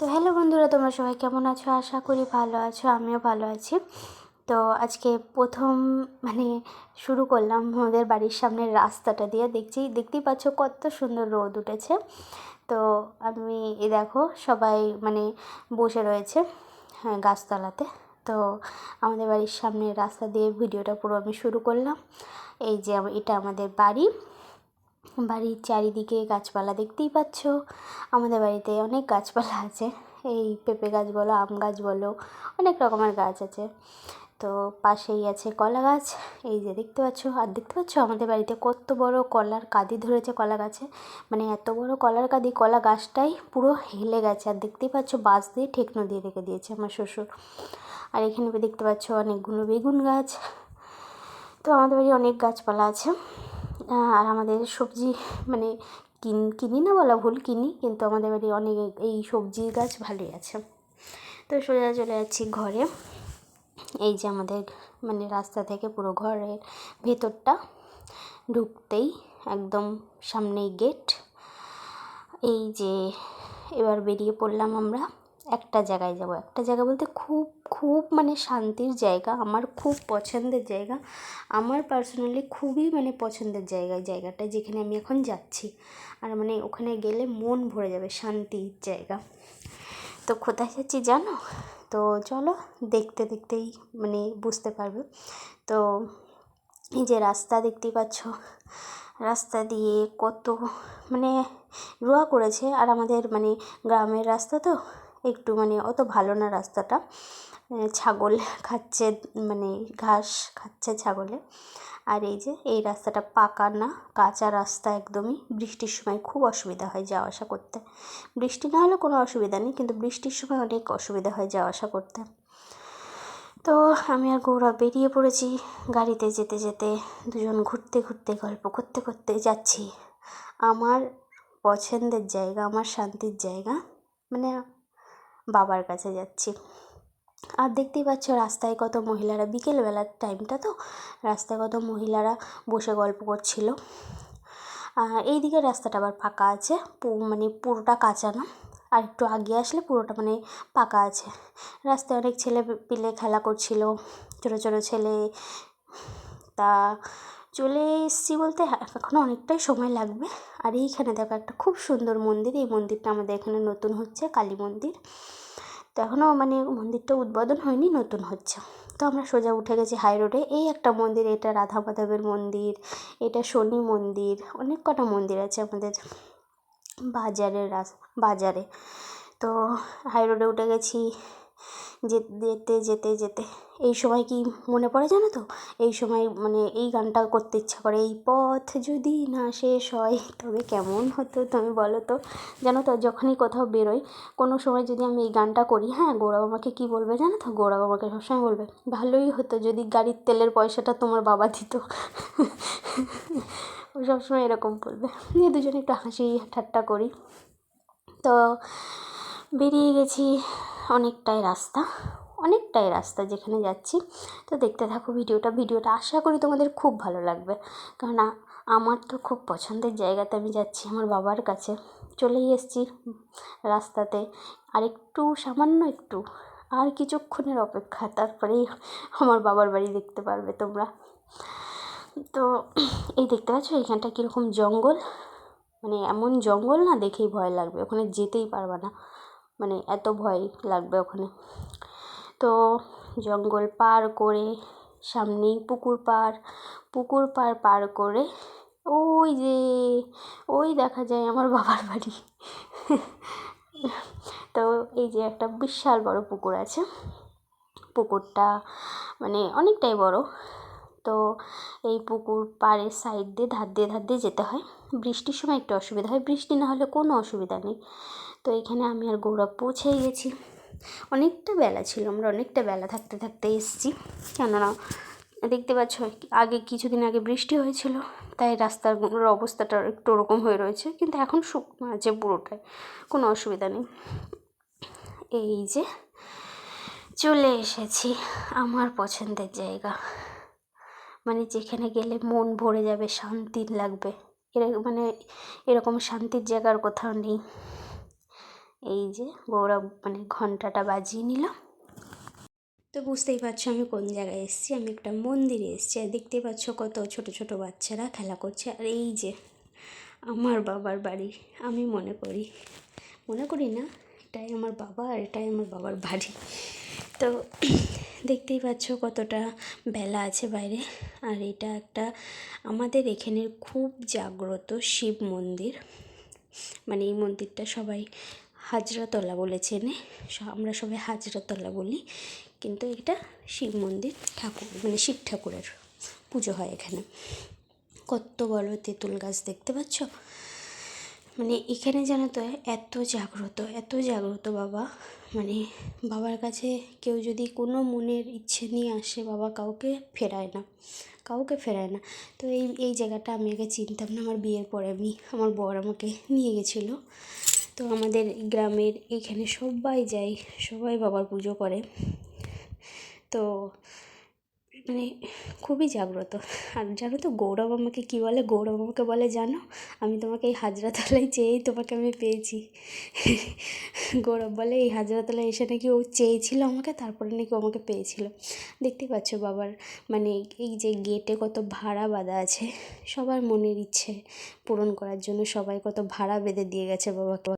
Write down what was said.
তো হ্যালো বন্ধুরা, তোমরা সবাই কেমন আছো? আশা করি ভালো আছো, আমিও ভালো আছি। তো আজকে প্রথম মানে শুরু করলাম আমাদের বাড়ির সামনের রাস্তাটা দিয়ে। দেখছি, দেখতেই পাচ্ছ কত সুন্দর রোদ উঠেছে। তো আমি, এ দেখো, সবাই মানে বসে রয়েছে হ্যাঁ গাছতলাতে। তো আমাদের বাড়ির সামনের রাস্তা দিয়ে ভিডিওটা পুরো আমি শুরু করলাম। এই যে এটা আমাদের বাড়ি। বাড়ির চারিদিকে গাছপালা দেখতেই পাচ্ছ। আমাদের বাড়িতে অনেক গাছপালা আছে। এই পেঁপে গাছ বলো, আম গাছ বলো, অনেক রকমের গাছ আছে। তো পাশেই আছে কলা গাছ। এই যে দেখতে পাচ্ছ, আর দেখতে পাচ্ছ আমাদের বাড়িতে কত বড় কলার কাঁদি ধরেছে কলা গাছে। মানে এত বড় কলার কাঁদি কলা গাছটাই পুরো হেলে গেছে। আর দেখতেই পাচ্ছ বাঁশ দিয়ে ঠেকনো দিয়ে রেখে দিয়েছে আমার শ্বশুর। আর এখানে দেখতে পাচ্ছ অনেকগুলো বেগুন গাছ। তো আমাদের বাড়ি অনেক গাছপালা আছে। আর আমাদের সবজি মানে কিন, কিনি না বলা ভুল, কিনি, কিন্তু আমাদের বাড়ি অনেক এই সবজি গাছ ভালোই আছে। তো সোজা চলে যাচ্ছি ঘরে। এই যে আমাদের মানে রাস্তা থেকে পুরো ঘরের ভেতরটা ঢুকতেই একদম সামনেই গেট এই যে এবার বেরিয়ে পড়লাম আমরা। একটা জায়গায় যাব। একটা জায়গা বলতে খুব খুব মানে শান্তির জায়গা, আমার খুব পছন্দের জায়গা। আমার পার্সোনালি খুবই মানে পছন্দের জায়গা জায়গাটা যেখানে আমি এখন যাচ্ছি। আর মানে ওখানে গেলে মন ভরে যাবে, শান্তির জায়গা। তো কোথায় যাচ্ছি জানো? তো চলো দেখতে দেখতেই মানে বুঝতে পারবে। তো এই যে রাস্তা দেখতেই পাচ্ছ, রাস্তা দিয়ে কত মানে রোয়া করেছে। আর আমাদের মানে গ্রামের রাস্তা তো একটু মানে অত ভালো না রাস্তাটা। ছাগল খাচ্ছে মানে ঘাস খাচ্ছে ছাগলে। আর এই যে, এই রাস্তাটা পাকা না, কাঁচা রাস্তা একদমই। বৃষ্টির সময় খুব অসুবিধা হয় যাওয়া আসা করতে। বৃষ্টি না হলে কোনো অসুবিধা নেই, কিন্তু বৃষ্টির সময় অনেক অসুবিধা হয় যাওয়া আসা করতে। তো আমি আর গৌরব বেরিয়ে পড়েছি গাড়িতে যেতে যেতে। দুজন ঘুরতে ঘুরতে, গল্প করতে করতে যাচ্ছি। আমার পছন্দের জায়গা, আমার শান্তির জায়গা মানে বাবার কাছে যাচ্ছি। আর দেখতেই পাচ্ছ রাস্তায় কত মহিলারা, বিকেলবেলার টাইমটা তো, রাস্তায় কত মহিলারা বসে গল্প করছিল। এই দিকের রাস্তাটা আবার ফাঁকা আছে মানে পুরোটা কাঁচা না। আর একটু আগে আসলে পুরোটা মানে পাকা আছে। রাস্তায় অনেক ছেলে পিলে খেলা করছিল, ছোটো ছোটো ছেলে তা চলে এসেছি বলতে হ্যাঁ, এখনও অনেকটাই সময় লাগবে। আর এইখানে দেখো একটা খুব সুন্দর মন্দির এই মন্দিরটা আমাদের এখানে নতুন হচ্ছে কালী মন্দির। তো এখনও মানে মন্দিরটা উদ্বোধন হয়নি নতুন হচ্ছে। তো আমরা সোজা উঠে গেছি হাই রোডে এই একটা মন্দির এটা রাধা মাধবের মন্দির এটা শনি মন্দির অনেক কটা মন্দির আছে আমাদের বাজারের রাস বাজারে। তো হাই রোডে উঠে গেছি। যেতে যেতে যেতে। এই সময় কি মনে পড়ে জানো তো? এই সময় মানে এই গানটা করতে ইচ্ছা করে। এই পথ যদি না শেষ হয়, তবে কেমন হতো তুমি বলো তো? জানো তো, যখনই কোথাও বেরোই, কোনো সময় যদি আমি এই গানটা করি হ্যাঁ গৌরব আমাকে কী বলবে জানো তো? গৌরব আমাকে সবসময় বলবে, ভালোই হতো যদি গাড়ির তেলের পয়সাটা তোমার বাবা দিত। ও সবসময় এরকম বলবে। নিয়ে দুজনে একটু হাসি ঠাট্টা করি। তো বেরিয়ে গেছি। অনেকটাই রাস্তা অনেকটাই রাস্তা যেখানে যাচ্ছি। তো দেখতে থাকো ভিডিওটা ভিডিওটা আশা করি তোমাদের খুব ভালো লাগবে। কেননা আমার তো খুব পছন্দের জায়গাতে আমি যাচ্ছি আমার বাবার কাছে। চলেই এসেছি রাস্তাতে। আর একটু, সামান্য একটু, আর কিছুক্ষণের অপেক্ষা, তারপরেই আমার বাবার বাড়ি দেখতে পারবে তোমরা। তো এই দেখতে পাচ্ছ এখানটা কীরকম জঙ্গল? মানে এমন জঙ্গল না দেখেই ভয় লাগবে, ওখানে যেতেই পারবে না। মানে এত ভয় লাগবে ওখানে। তো জঙ্গল পার করে সামনেই পুকুর পাড় পুকুর পাড় পার করে ওই যে, ওই দেখা যায় আমার বাবার বাড়ি। তো এই যে একটা বিশাল বড় পুকুর আছে। পুকুরটা মানে অনেকটাই বড়। তো এই পুকুর পাড়ের সাইড দিয়ে, ধার দিয়ে ধার দিয়ে যেতে হয়। বৃষ্টির সময় একটু অসুবিধা হয়। বৃষ্টি না হলে কোনো অসুবিধা নেই। তো এখানে আমি আর গৌরব পৌঁছে গেছি। অনেকটা বেলা ছিল, আমরা অনেকটা বেলা থাকতে থাকতে এসেছি। কেননা, দেখতে পাচ্ছ, আগে কিছুদিন আগে বৃষ্টি হয়েছিল, তাই রাস্তার অবস্থাটা একটু ওরকম হয়ে রয়েছে, কিন্তু এখন শুকনো আছে পুরোটাই, কোনো অসুবিধা নেই। এই যে, চলে এসেছি আমার পছন্দের জায়গা। মানে যেখানে গেলে মন ভরে যাবে, শান্তি লাগবে। এর মানে এরকম শান্তির জায়গার কোথাও নেই। এই যে গৌরব মানে ঘন্টাটা বাজিয়ে নিল। তো বুঝতেই পারছ আমি কোন জায়গায় এসেছি? আমি একটা মন্দিরে এসেছি। আর দেখতেই পাচ্ছ কত ছোট ছোট বাচ্চারা খেলা করছে। আর এই যে আমার বাবার বাড়ি, আমি মনে করি মনে করি না, এটাই আমার বাবা আর এটাই আমার বাবার বাড়ি। তো দেখতেই পাচ্ছ কতটা বেলা আছে বাইরে। আর এটা একটা আমাদের এখানের খুব জাগ্রত শিব মন্দির। মানে এই মন্দিরটা সবাই হাজরাতলা বলে চেনে। স- আমরা সবাই হাজরাতলা বলি। কিন্তু এটা শিব মন্দির ঠাকুর মানে শিব ঠাকুরের পুজো হয় এখানে। কত বড় তেঁতুল গাছ দেখতে পাচ্ছ? মানে এখানে জানো তো এত জাগ্রত এত জাগ্রত বাবা। মানে বাবার কাছে কেউ যদি কোনো মনের ইচ্ছে নিয়ে আসে বাবা, কাউকে ফেরায় না, কাউকে ফেরায় না। তো এই এই জায়গাটা আমি আগে চিনতাম না, আমার বিয়ের পরে আমি, আমার বর আমাকে নিয়ে গেছিল। তো আমাদের গ্রামের এখানে সবাই যায়, সবাই বাবার পুজো করে। তো মানে খুবই জাগ্রত। আর জানো তো, গৌরব আমাকে কী বলে? গৌরব আমাকে বলে, জানো, আমি তোমাকে এই হাজরাতলায় চেয়েই তোমাকে আমি পেয়েছি। গৌরব বলে, এই হাজরাতলায় এসে নাকি ও চেয়েছিল আমাকে, তারপরে নাকি আমাকে পেয়েছিল। দেখতে পাচ্ছ বাবার মানে এই যে গেটে কত ভাড়া বাঁধা আছে, সবার মনের ইচ্ছে পূরণ করার জন্য সবাই কত ভাড়া বেঁধে দিয়ে গেছে বাবাকে।